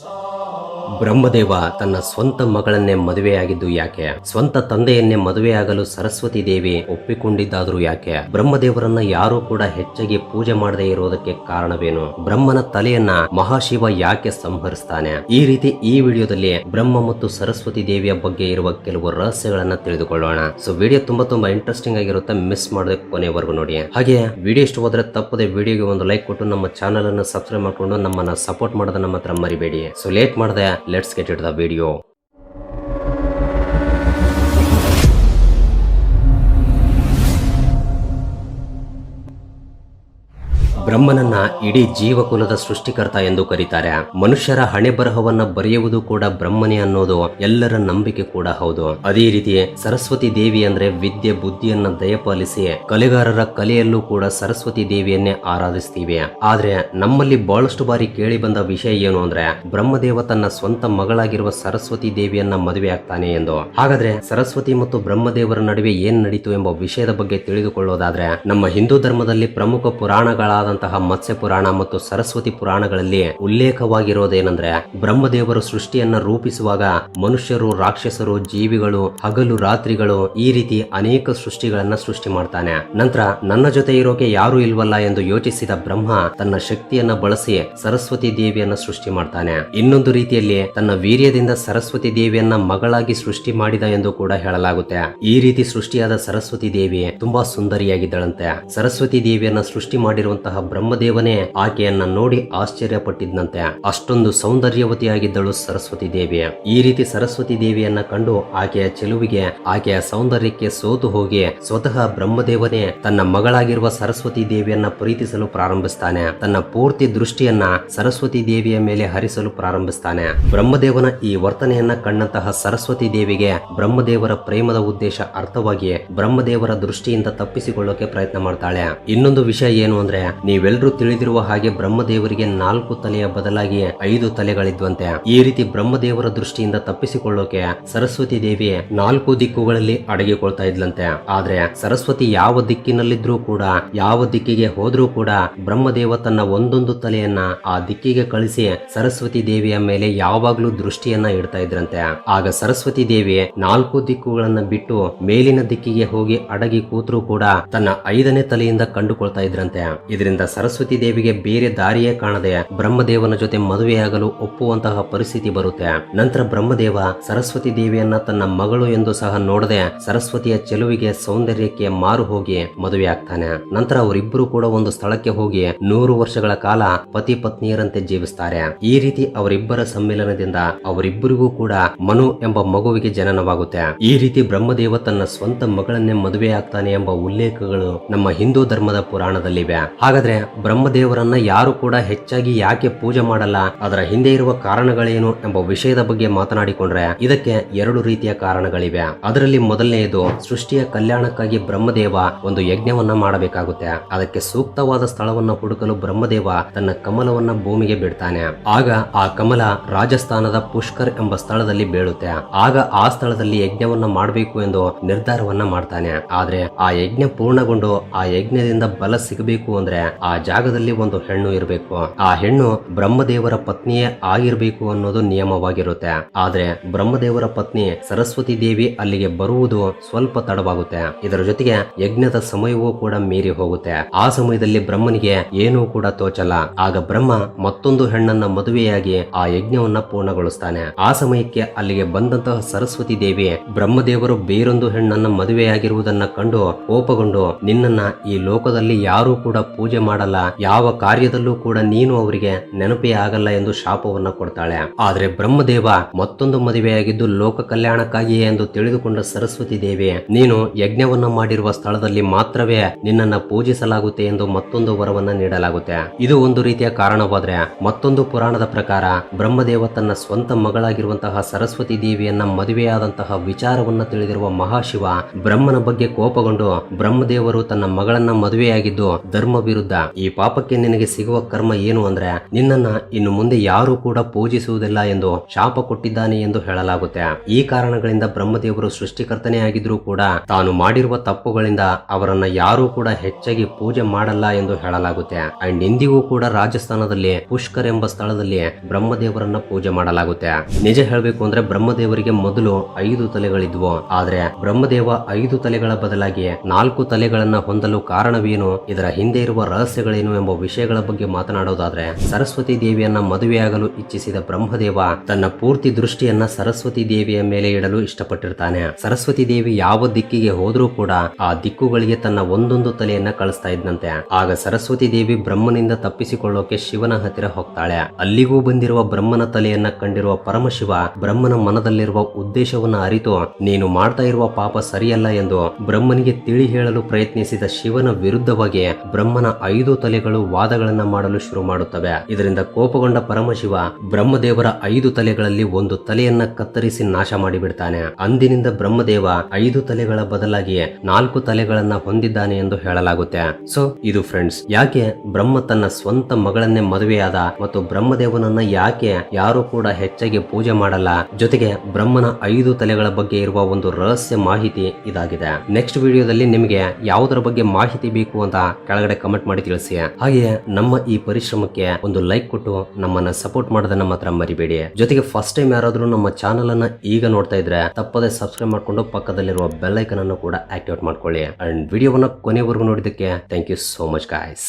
song. Brahmadeva ತನ್ನ ಸ್ವಂತ ಮಗಳನ್ನೇ ಮದುವೆಯಾಗಿದ್ದು ಯಾಕೆ? ಸ್ವಂತ ತಂದೆಯನ್ನೇ ಮದುವೆಯಾಗಲು ಸರಸ್ವತಿ ದೇವಿ ಒಪ್ಪಿಕೊಂಡಿದ್ದಾದರೂ ಯಾಕೆ? ಬ್ರಹ್ಮದೇವರನ್ನ ಯಾರೂ ಕೂಡ ಹೆಚ್ಚಾಗಿ ಪೂಜೆ ಮಾಡದೇ ಇರೋದಕ್ಕೆ ಕಾರಣವೇನು? ಬ್ರಹ್ಮನ ತಲೆಯನ್ನ ಮಹಾಶಿವ ಯಾಕೆ ಸಂಹರಿಸ್ತಾನೆ? ಈ ರೀತಿ ಈ ವಿಡಿಯೋದಲ್ಲಿ ಬ್ರಹ್ಮ ಮತ್ತು ಸರಸ್ವತಿ ದೇವಿಯ ಬಗ್ಗೆ ಇರುವ ಕೆಲವು ರಹಸ್ಯಗಳನ್ನ ತಿಳಿದುಕೊಳ್ಳೋಣ. ಸೊ ವಿಡಿಯೋ ತುಂಬಾ ತುಂಬಾ ಇಂಟ್ರೆಸ್ಟಿಂಗ್ ಆಗಿರುತ್ತೆ. ಮಿಸ್ ಮಾಡದೆ ಕೊನೆವರೆಗೂ ನೋಡಿ. ಹಾಗೆ ವಿಡಿಯೋ ಇಷ್ಟ ಹೋದ್ರೆ ತಪ್ಪದೆ ವಿಡಿಯೋಗೆ ಒಂದು ಲೈಕ್ ಕೊಟ್ಟು ನಮ್ಮ ಚಾನಲ್ ಅನ್ನು ಸಬ್ಸ್ಕ್ರೈಬ್ ಮಾಡಿಕೊಂಡು ನಮ್ಮನ್ನ ಸಪೋರ್ಟ್ ಮಾಡೋದನ್ನ ಮಾತ್ರ ಮರಿಬೇಡಿ. ಸೊ ಲೇಟ್ ಮಾಡದೆ let's get into the video. ಬ್ರಹ್ಮನನ್ನ ಇಡೀ ಜೀವಕುಲದ ಸೃಷ್ಟಿಕರ್ತ ಎಂದು ಕರೀತಾರೆ. ಮನುಷ್ಯರ ಹಣೆ ಬರಹವನ್ನ ಬರೆಯುವುದು ಕೂಡ ಬ್ರಹ್ಮನೇ ಅನ್ನೋದು ಎಲ್ಲರ ನಂಬಿಕೆ ಕೂಡ ಹೌದು. ಅದೇ ರೀತಿ ಸರಸ್ವತಿ ದೇವಿ ಅಂದ್ರೆ ವಿದ್ಯೆ, ಬುದ್ಧಿಯನ್ನ ದಯಪಾಲಿಸಿ ಕಲೆಗಾರರ ಕಲೆಯಲ್ಲೂ ಕೂಡ ಸರಸ್ವತಿ ದೇವಿಯನ್ನೇ ಆರಾಧಿಸ್ತೀವಿ. ಆದ್ರೆ ನಮ್ಮಲ್ಲಿ ಬಹಳಷ್ಟು ಬಾರಿ ಕೇಳಿ ಬಂದ ವಿಷಯ ಏನು ಅಂದ್ರೆ ಬ್ರಹ್ಮದೇವ ತನ್ನ ಸ್ವಂತ ಮಗಳಾಗಿರುವ ಸರಸ್ವತಿ ದೇವಿಯನ್ನ ಮದುವೆ ಆಗ್ತಾನೆ ಎಂದು. ಹಾಗಾದ್ರೆ ಸರಸ್ವತಿ ಮತ್ತು ಬ್ರಹ್ಮದೇವರ ನಡುವೆ ಏನ್ ನಡೀತು ಎಂಬ ವಿಷಯದ ಬಗ್ಗೆ ತಿಳಿದುಕೊಳ್ಳೋದಾದ್ರೆ ನಮ್ಮ ಹಿಂದೂ ಧರ್ಮದಲ್ಲಿ ಪ್ರಮುಖ ಪುರಾಣಗಳಾದಂತಹ ಮತ್ಸ್ಯ ಪುರಾಣ ಮತ್ತು ಸರಸ್ವತಿ ಪುರಾಣಗಳಲ್ಲಿ ಉಲ್ಲೇಖವಾಗಿರೋದೇನೆಂದ್ರೆ ಬ್ರಹ್ಮದೇವರು ಸೃಷ್ಟಿಯನ್ನ ರೂಪಿಸುವಾಗ ಮನುಷ್ಯರು, ರಾಕ್ಷಸರು, ಜೀವಿಗಳು, ಹಗಲು, ರಾತ್ರಿಗಳು ಈ ರೀತಿ ಅನೇಕ ಸೃಷ್ಟಿಗಳನ್ನ ಸೃಷ್ಟಿ ಮಾಡ್ತಾನೆ. ನಂತರ ನನ್ನ ಜೊತೆ ಇರೋಕೆ ಯಾರು ಇಲ್ವಲ್ಲ ಎಂದು ಯೋಚಿಸಿದ ಬ್ರಹ್ಮ ತನ್ನ ಶಕ್ತಿಯನ್ನ ಬಳಸಿ ಸರಸ್ವತಿ ದೇವಿಯನ್ನ ಸೃಷ್ಟಿ ಮಾಡ್ತಾನೆ. ಇನ್ನೊಂದು ರೀತಿಯಲ್ಲಿ ತನ್ನ ವೀರ್ಯದಿಂದ ಸರಸ್ವತಿ ದೇವಿಯನ್ನ ಮಗಳಾಗಿ ಸೃಷ್ಟಿ ಮಾಡಿದ ಎಂದು ಕೂಡ ಹೇಳಲಾಗುತ್ತೆ. ಈ ರೀತಿ ಸೃಷ್ಟಿಯಾದ ಸರಸ್ವತಿ ದೇವಿ ತುಂಬಾ ಸುಂದರಿಯಾಗಿದ್ದಳಂತೆ. ಸರಸ್ವತಿ ದೇವಿಯನ್ನ ಸೃಷ್ಟಿ ಮಾಡಿರುವಂತಹ ಬ್ರಹ್ಮದೇವನೇ, ಆಕೆಯನ್ನ ನೋಡಿ ಆಶ್ಚರ್ಯಪಟ್ಟಿದ್ದಂತೆ ಅಷ್ಟೊಂದು ಸೌಂದರ್ಯವತಿಯಾಗಿದ್ದಳು ಸರಸ್ವತಿ ದೇವಿ. ಈ ರೀತಿ ಸರಸ್ವತಿ ದೇವಿಯನ್ನ ಕಂಡು ಆಕೆಯ ಚೆಲುವಿಗೆ, ಆಕೆಯ ಸೌಂದರ್ಯಕ್ಕೆ ಸೋತು ಹೋಗಿ ಸ್ವತಃ ಬ್ರಹ್ಮದೇವನೇ ತನ್ನ ಮಗಳಾಗಿರುವ ಸರಸ್ವತಿ ದೇವಿಯನ್ನ ಪ್ರೀತಿಸಲು ಪ್ರಾರಂಭಿಸ್ತಾನೆ. ತನ್ನ ಪೂರ್ತಿ ದೃಷ್ಟಿಯನ್ನ ಸರಸ್ವತಿ ದೇವಿಯ ಮೇಲೆ ಹರಿಸಲು ಪ್ರಾರಂಭಿಸ್ತಾನೆ. ಬ್ರಹ್ಮದೇವನ ಈ ವರ್ತನೆಯನ್ನ ಕಂಡಂತಹ ಸರಸ್ವತಿ ದೇವಿಗೆ ಬ್ರಹ್ಮದೇವರ ಪ್ರೇಮದ ಉದ್ದೇಶ ಅರ್ಥವಾಗಿ ಬ್ರಹ್ಮದೇವರ ದೃಷ್ಟಿಯಿಂದ ತಪ್ಪಿಸಿಕೊಳ್ಳೋಕೆ ಪ್ರಯತ್ನ ಮಾಡ್ತಾಳೆ. ಇನ್ನೊಂದು ವಿಷಯ ಏನು ಅಂದ್ರೆ ನೀವೆಲ್ಲರೂ ತಿಳಿದಿರುವ ಹಾಗೆ ಬ್ರಹ್ಮದೇವರಿಗೆ ನಾಲ್ಕು ತಲೆಯ ಬದಲಾಗಿ ಐದು ತಲೆಗಳಿದ್ವಂತೆ. ಈ ರೀತಿ ಬ್ರಹ್ಮದೇವರ ದೃಷ್ಟಿಯಿಂದ ತಪ್ಪಿಸಿಕೊಳ್ಳೋಕೆ ಸರಸ್ವತಿ ದೇವಿ ನಾಲ್ಕು ದಿಕ್ಕುಗಳಲ್ಲಿ ಅಡಗಿಕೊಳ್ತಾ ಇದ್ಲಂತೆ. ಆದ್ರೆ ಸರಸ್ವತಿ ಯಾವ ದಿಕ್ಕಿನಲ್ಲಿದ್ರೂ ಕೂಡ, ಯಾವ ದಿಕ್ಕಿಗೆ ಹೋದ್ರೂ ಕೂಡ ಬ್ರಹ್ಮದೇವ ತನ್ನ ಒಂದೊಂದು ತಲೆಯನ್ನ ಆ ದಿಕ್ಕಿಗೆ ಕಳಿಸಿ ಸರಸ್ವತಿ ದೇವಿಯ ಮೇಲೆ ಯಾವಾಗ್ಲೂ ದೃಷ್ಟಿಯನ್ನ ಇಡ್ತಾ ಇದ್ರಂತೆ. ಆಗ ಸರಸ್ವತಿ ದೇವಿ ನಾಲ್ಕು ದಿಕ್ಕುಗಳನ್ನ ಬಿಟ್ಟು ಮೇಲಿನ ದಿಕ್ಕಿಗೆ ಹೋಗಿ ಅಡಗಿ ಕೂತ್ರು ಕೂಡ ತನ್ನ ಐದನೇ ತಲೆಯಿಂದ ಕಂಡುಕೊಳ್ತಾ ಇದ್ರಂತೆ. ಇದರಿಂದ ಸರಸ್ವತಿ ದೇವಿಗೆ ಬೇರೆ ದಾರಿಯೇ ಕಾಣದೆ ಬ್ರಹ್ಮದೇವನ ಜೊತೆ ಮದುವೆಯಾಗಲು ಒಪ್ಪುವಂತಹ ಪರಿಸ್ಥಿತಿ ಬರುತ್ತೆ. ನಂತರ ಬ್ರಹ್ಮದೇವ ಸರಸ್ವತಿ ದೇವಿಯನ್ನ ತನ್ನ ಮಗಳು ಎಂದು ಸಹ ನೋಡದೆ ಸರಸ್ವತಿಯ ಚೆಲುವಿಗೆ ಸೌಂದರ್ಯಕ್ಕೆ ಮಾರು ಹೋಗಿ ಮದುವೆ ಆಗ್ತಾನೆ. ನಂತರ ಅವರಿಬ್ಬರು ಕೂಡ ಒಂದು ಸ್ಥಳಕ್ಕೆ ಹೋಗಿ ನೂರು ವರ್ಷಗಳ ಕಾಲ ಪತಿ ಪತ್ನಿಯರಂತೆ ಜೀವಿಸ್ತಾರೆ. ಈ ರೀತಿ ಅವರಿಬ್ಬರ ಸಮ್ಮೇಳನದಿಂದ ಅವರಿಬ್ಬರಿಗೂ ಕೂಡ ಮನು ಎಂಬ ಮಗುವಿಗೆ ಜನನವಾಗುತ್ತೆ. ಈ ರೀತಿ ಬ್ರಹ್ಮದೇವ ತನ್ನ ಸ್ವಂತ ಮಗಳನ್ನೇ ಮದುವೆ ಆಗ್ತಾನೆ ಎಂಬ ಉಲ್ಲೇಖಗಳು ನಮ್ಮ ಹಿಂದೂ ಧರ್ಮದ ಪುರಾಣದಲ್ಲಿವೆ. ಹಾಗಾದ್ರೆ ಬ್ರಹ್ಮದೇವರನ್ನ ಯಾರು ಕೂಡ ಹೆಚ್ಚಾಗಿ ಯಾಕೆ ಪೂಜೆ ಮಾಡಲ್ಲ, ಅದರ ಹಿಂದೆ ಇರುವ ಕಾರಣಗಳೇನು ಎಂಬ ವಿಷಯದ ಬಗ್ಗೆ ಮಾತನಾಡಿಕೊಂಡ್ರೆ ಇದಕ್ಕೆ ಎರಡು ರೀತಿಯ ಕಾರಣಗಳಿವೆ. ಅದರಲ್ಲಿ ಮೊದಲನೆಯದು, ಸೃಷ್ಟಿಯ ಕಲ್ಯಾಣಕ್ಕಾಗಿ ಬ್ರಹ್ಮದೇವ ಒಂದು ಯಜ್ಞವನ್ನ ಮಾಡಬೇಕಾಗುತ್ತೆ. ಅದಕ್ಕೆ ಸೂಕ್ತವಾದ ಸ್ಥಳವನ್ನ ಹುಡುಕಲು ಬ್ರಹ್ಮದೇವ ತನ್ನ ಕಮಲವನ್ನ ಭೂಮಿಗೆ ಬಿಡ್ತಾನೆ. ಆಗ ಆ ಕಮಲ ರಾಜಸ್ಥಾನದ ಪುಷ್ಕರ್ ಎಂಬ ಸ್ಥಳದಲ್ಲಿ ಬೀಳುತ್ತೆ. ಆಗ ಆ ಸ್ಥಳದಲ್ಲಿ ಯಜ್ಞವನ್ನ ಮಾಡಬೇಕು ಎಂದು ನಿರ್ಧಾರವನ್ನ ಮಾಡ್ತಾನೆ. ಆದ್ರೆ ಆ ಯಜ್ಞ ಪೂರ್ಣಗೊಂಡು ಆ ಯಜ್ಞದಿಂದ ಬಲ ಸಿಗಬೇಕು ಅಂದ್ರೆ ಜಾಗದಲ್ಲಿ ಒಂದು ಹೆಣ್ಣು ಇರಬೇಕು. ಆ ಹೆಣ್ಣು ಬ್ರಹ್ಮದೇವರ ಪತ್ನಿಯೇ ಆಗಿರ್ಬೇಕು ಅನ್ನೋದು ನಿಯಮವಾಗಿರುತ್ತೆ. ಆದ್ರೆ ಬ್ರಹ್ಮದೇವರ ಪತ್ನಿ ಸರಸ್ವತಿ ದೇವಿ ಅಲ್ಲಿಗೆ ಬರುವುದು ಸ್ವಲ್ಪ ತಡವಾಗುತ್ತೆ. ಇದರ ಜೊತೆಗೆ ಯಜ್ಞದ ಸಮಯವೂ ಕೂಡ ಮೀರಿ ಹೋಗುತ್ತೆ. ಆ ಸಮಯದಲ್ಲಿ ಬ್ರಹ್ಮನಿಗೆ ಏನೂ ಕೂಡ ತೋಚಲ್ಲ. ಆಗ ಬ್ರಹ್ಮ ಮತ್ತೊಂದು ಹೆಣ್ಣನ್ನ ಮದುವೆಯಾಗಿ ಆ ಯಜ್ಞವನ್ನ ಪೂರ್ಣಗೊಳಿಸ್ತಾನೆ. ಆ ಸಮಯಕ್ಕೆ ಅಲ್ಲಿಗೆ ಬಂದಂತಹ ಸರಸ್ವತಿ ದೇವಿ ಬ್ರಹ್ಮದೇವರು ಬೇರೊಂದು ಹೆಣ್ಣನ್ನ ಮದುವೆಯಾಗಿರುವುದನ್ನ ಕಂಡು ಕೋಪಗೊಂಡು ನಿನ್ನನ್ನ ಈ ಲೋಕದಲ್ಲಿ ಯಾರೂ ಕೂಡ ಪೂಜೆ ಮಾಡಲ್ಲ ಯಾವ ಕಾರ್ಯದಲ್ಲೂ ಕೂಡ ನೀನು ಅವರಿಗೆ ನೆನಪೇ ಆಗಲ್ಲ ಎಂದು ಶಾಪವನ್ನ ಕೊಡ್ತಾಳೆ. ಆದ್ರೆ ಬ್ರಹ್ಮದೇವ ಮತ್ತೊಂದು ಮದುವೆಯಾಗಿದ್ದು ಲೋಕ ಕಲ್ಯಾಣಕ್ಕಾಗಿಯೇ ಎಂದು ತಿಳಿದುಕೊಂಡ ಸರಸ್ವತಿ ದೇವಿ, ನೀನು ಯಜ್ಞವನ್ನ ಮಾಡಿರುವ ಸ್ಥಳದಲ್ಲಿ ಮಾತ್ರವೇ ನಿನ್ನನ್ನ ಪೂಜಿಸಲಾಗುತ್ತೆ ಎಂದು ಮತ್ತೊಂದು ವರವನ್ನ ನೀಡಲಾಗುತ್ತೆ. ಇದು ಒಂದು ರೀತಿಯ ಕಾರಣವಾದ್ರೆ ಮತ್ತೊಂದು ಪುರಾಣದ ಪ್ರಕಾರ ಬ್ರಹ್ಮದೇವ ತನ್ನ ಸ್ವಂತ ಮಗಳಾಗಿರುವಂತಹ ಸರಸ್ವತಿ ದೇವಿಯನ್ನ ಮದುವೆಯಾದಂತಹ ವಿಚಾರವನ್ನ ತಿಳಿದಿರುವ ಮಹಾಶಿವ ಬ್ರಹ್ಮನ ಬಗ್ಗೆ ಕೋಪಗೊಂಡು ಬ್ರಹ್ಮದೇವರು ತನ್ನ ಮಗಳನ್ನ ಮದುವೆಯಾಗಿದ್ದು ಧರ್ಮ ವಿರುದ್ಧ ಈ ಪಾಪಕ್ಕೆ ನಿನಗೆ ಸಿಗುವ ಕರ್ಮ ಏನು ಅಂದ್ರೆ, ನಿನ್ನನ್ನ ಇನ್ನು ಮುಂದೆ ಯಾರು ಕೂಡ ಪೂಜಿಸುವುದಿಲ್ಲ ಎಂದು ಶಾಪ ಕೊಟ್ಟಿದ್ದಾನೆ ಎಂದು ಹೇಳಲಾಗುತ್ತೆ. ಈ ಕಾರಣಗಳಿಂದ ಬ್ರಹ್ಮದೇವರು ಸೃಷ್ಟಿಕರ್ತನೇ ಆಗಿದ್ರೂ ಕೂಡ ತಾನು ಮಾಡಿರುವ ತಪ್ಪುಗಳಿಂದ ಅವರನ್ನ ಯಾರು ಕೂಡ ಹೆಚ್ಚಾಗಿ ಪೂಜೆ ಮಾಡಲ್ಲ ಎಂದು ಹೇಳಲಾಗುತ್ತೆ. ಅಂಡ್ ಇಂದಿಗೂ ಕೂಡ ರಾಜಸ್ಥಾನದಲ್ಲಿ, ಪುಷ್ಕರ್ ಎಂಬ ಸ್ಥಳದಲ್ಲಿ ಬ್ರಹ್ಮದೇವರನ್ನ ಪೂಜೆ ಮಾಡಲಾಗುತ್ತೆ. ನಿಜ ಹೇಳಬೇಕು ಅಂದ್ರೆ ಬ್ರಹ್ಮದೇವರಿಗೆ ಮೊದಲು ಐದು ತಲೆಗಳಿದ್ವು. ಆದ್ರೆ ಬ್ರಹ್ಮದೇವ ಐದು ತಲೆಗಳ ಬದಲಾಗಿ ನಾಲ್ಕು ತಲೆಗಳನ್ನ ಹೊಂದಲು ಕಾರಣವೇನು? ಇದರ ಹಿಂದೆ ಇರುವ ರಹಸ್ಯಗಳೇನು ಎಂಬ ವಿಷಯಗಳ ಬಗ್ಗೆ ಮಾತನಾಡೋದಾದ್ರೆ, ಸರಸ್ವತಿ ದೇವಿಯನ್ನ ಮದುವೆಯಾಗಲು ಇಚ್ಛಿಸಿದ ಬ್ರಹ್ಮದೇವ ತನ್ನ ಪೂರ್ತಿ ದೃಷ್ಟಿಯನ್ನ ಸರಸ್ವತಿ ದೇವಿಯ ಮೇಲೆ ಇಡಲು ಇಷ್ಟಪಟ್ಟಿರ್ತಾನೆ. ಸರಸ್ವತಿ ದೇವಿ ಯಾವ ದಿಕ್ಕಿಗೆ ಹೋದ್ರೂ ಕೂಡ ಆ ದಿಕ್ಕುಗಳಿಗೆ ತನ್ನ ಒಂದೊಂದು ತಲೆಯನ್ನ ಕಳಿಸ್ತಾ ಇದ್ದಂತೆ ಆಗ ಸರಸ್ವತಿ ದೇವಿ ಬ್ರಹ್ಮನಿಂದ ತಪ್ಪಿಸಿಕೊಳ್ಳೋಕೆ ಶಿವನ ಹತ್ತಿರ ಹೋಗ್ತಾಳೆ. ಅಲ್ಲಿಗೂ ಬಂದಿರುವ ಬ್ರಹ್ಮನ ತಲೆಯನ್ನ ಕಂಡಿರುವ ಪರಮಶಿವ ಬ್ರಹ್ಮನ ಮನದಲ್ಲಿರುವ ಉದ್ದೇಶವನ್ನ ಅರಿತು, ನೀನು ಮಾಡ್ತಾ ಇರುವ ಪಾಪ ಸರಿಯಲ್ಲ ಎಂದು ಬ್ರಹ್ಮನಿಗೆ ತಿಳಿ ಹೇಳಲು ಪ್ರಯತ್ನಿಸಿದ ಶಿವನ ವಿರುದ್ಧವಾಗಿ ಬ್ರಹ್ಮನ ಐದು ತಲೆಗಳು ವಾದಗಳನ್ನ ಮಾಡಲು ಶುರು ಮಾಡುತ್ತವೆ. ಇದರಿಂದ ಕೋಪಗೊಂಡ ಪರಮಶಿವ ಬ್ರಹ್ಮದೇವರ ಐದು ತಲೆಗಳಲ್ಲಿ ಒಂದು ತಲೆಯನ್ನ ಕತ್ತರಿಸಿ ನಾಶ ಮಾಡಿಬಿಡ್ತಾನೆ. ಅಂದಿನಿಂದ ಬ್ರಹ್ಮದೇವ ಐದು ತಲೆಗಳ ಬದಲಾಗಿ ನಾಲ್ಕು ತಲೆಗಳನ್ನ ಹೊಂದಿದ್ದಾನೆ ಎಂದು ಹೇಳಲಾಗುತ್ತೆ. ಸೊ ಇದು ಫ್ರೆಂಡ್ಸ್ ಯಾಕೆ ಬ್ರಹ್ಮ ತನ್ನ ಸ್ವಂತ ಮಗಳನ್ನೇ ಮದುವೆಯಾದ ಮತ್ತು ಬ್ರಹ್ಮದೇವನನ್ನ ಯಾಕೆ ಯಾರು ಕೂಡ ಹೆಚ್ಚಾಗಿ ಪೂಜೆ ಮಾಡಲ್ಲ, ಜೊತೆಗೆ ಬ್ರಹ್ಮನ ಐದು ತಲೆಗಳ ಬಗ್ಗೆ ಇರುವ ಒಂದು ರಹಸ್ಯ ಮಾಹಿತಿ ಇದಾಗಿದೆ. ನೆಕ್ಸ್ಟ್ ವಿಡಿಯೋದಲ್ಲಿ ನಿಮಗೆ ಯಾವುದರ ಬಗ್ಗೆ ಮಾಹಿತಿ ಬೇಕು ಅಂತ ಕೆಳಗಡೆ ಕಮೆಂಟ್ ಮಾಡಿ ತಿಳಿಸಿ. ಹಾಗೆಯೇ ನಮ್ಮ ಈ ಪರಿಶ್ರಮಕ್ಕೆ ಒಂದು ಲೈಕ್ ಕೊಟ್ಟು ನಮ್ಮನ್ನ ಸಪೋರ್ಟ್ ಮಾಡೋದನ್ನ ಮಾತ್ರ ಮರಿಬೇಡಿ. ಜೊತೆಗೆ ಫಸ್ಟ್ ಟೈಮ್ ಯಾರಾದ್ರೂ ನಮ್ಮ ಚಾನಲ್ ಅನ್ನ ಈಗ ನೋಡ್ತಾ ಇದ್ರೆ ತಪ್ಪದೆ ಸಬ್ಸ್ಕ್ರೈಬ್ ಮಾಡ್ಕೊಂಡು ಪಕ್ಕದಲ್ಲಿರುವ ಬೆಲ್ ಐಕನ್ ಅನ್ನು ಕೂಡ ಆಕ್ಟಿವೇಟ್ ಮಾಡ್ಕೊಳ್ಳಿ. ಅಂಡ್ ವಿಡಿಯೋವನ್ನ ಕೊನೆವರೆಗೂ ನೋಡಿದ್ದಕ್ಕೆ thank you so much guys